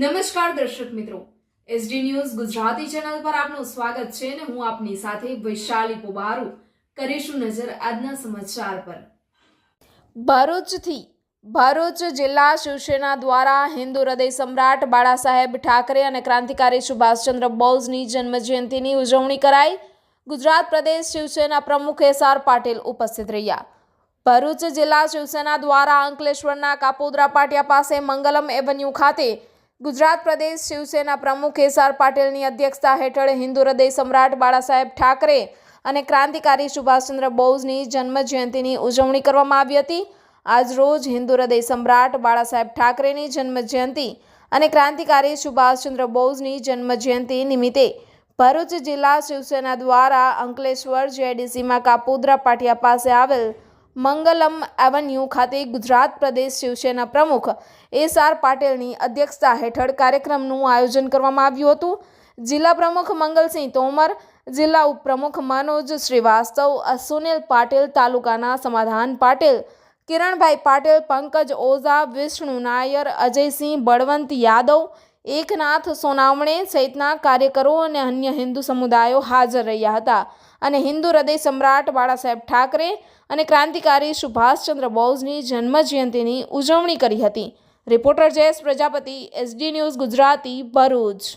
નમસ્કાર દર્શક મિત્રો. એસડી ન્યૂઝ ગુજરાતી ચેનલ પર આપનું સ્વાગત છે અને હું આપની સાથે વૈશાલી પોબારુ કરીશું નજર આજના સમાચાર પર. ભરૂચથી ભરૂચ જિલ્લા શિવસેના દ્વારા હિન્દુ હૃદય સમ્રાટ બાળા સાહેબ ઠાકરે અને ક્રાંતિકારી સુભાષચંદ્ર બોઝની જન્મજયંતિની ઉજવણી કરાઈ. ગુજરાત પ્રદેશ શિવસેના પ્રમુખ એસ આર પાટીલ ઉપસ્થિત રહ્યા. ભરૂચ જિલ્લા શિવસેના દ્વારા અંકલેશ્વરના કાપોદરા પાટિયા પાસે મંગલમ એવન્યુ ખાતે ગુજરાત પ્રદેશ શિવસેના પ્રમુખ એસ આર પાટીલની અધ્યક્ષતા હેઠળ હિન્દુ હૃદય સમ્રાટ બાળાસાહેબ ઠાકરે અને ક્રાંતિકારી સુભાષચંદ્ર બોઝની જન્મજયંતિની ઉજવણી કરવામાં આવી હતી. આજરોજ હિન્દુ હૃદય સમ્રાટ બાળાસાહેબ ઠાકરેની જન્મજયંતિ અને ક્રાંતિકારી સુભાષચંદ્ર બોઝની જન્મજયંતિ નિમિત્તે ભરૂચ જિલ્લા શિવસેના દ્વારા અંકલેશ્વર જેડીસીમાં કાપોદ્રા પાટિયા પાસે આવેલ મંગલમ એવન્યુ ખાતે ગુજરાત પ્રદેશ શિવસેના પ્રમુખ એસ આર પાટીલની અધ્યક્ષતા હેઠળ કાર્યક્રમનું આયોજન કરવામાં આવ્યું હતું. જિલ્લા પ્રમુખ મંગલસિંહ તોમર, જિલ્લા ઉપપ્રમુખ મનોજ શ્રીવાસ્તવ, સુનિલ પાટિલ, તાલુકાના સમાધાન પાટિલ, કિરણભાઈ પાટિલ, પંકજ ઓઝા, વિષ્ણુ નાયર, અજયસિંહ બળવંત યાદવ એકનાથ સોનાવણે સહિતના કાર્યકરો અને અન્ય હિન્દુ સમુદાયો હાજર રહ્યા હતા અને હિન્દુ હૃદય સમ્રાટ બાળાસાહેબ ઠાકરે અને ક્રાંતિકારી સુભાષચંદ્ર બોઝની જન્મજયંતિની ઉજવણી કરી હતી. Reporter Jayesh Prajapati, SD news Gujarati Bharuch.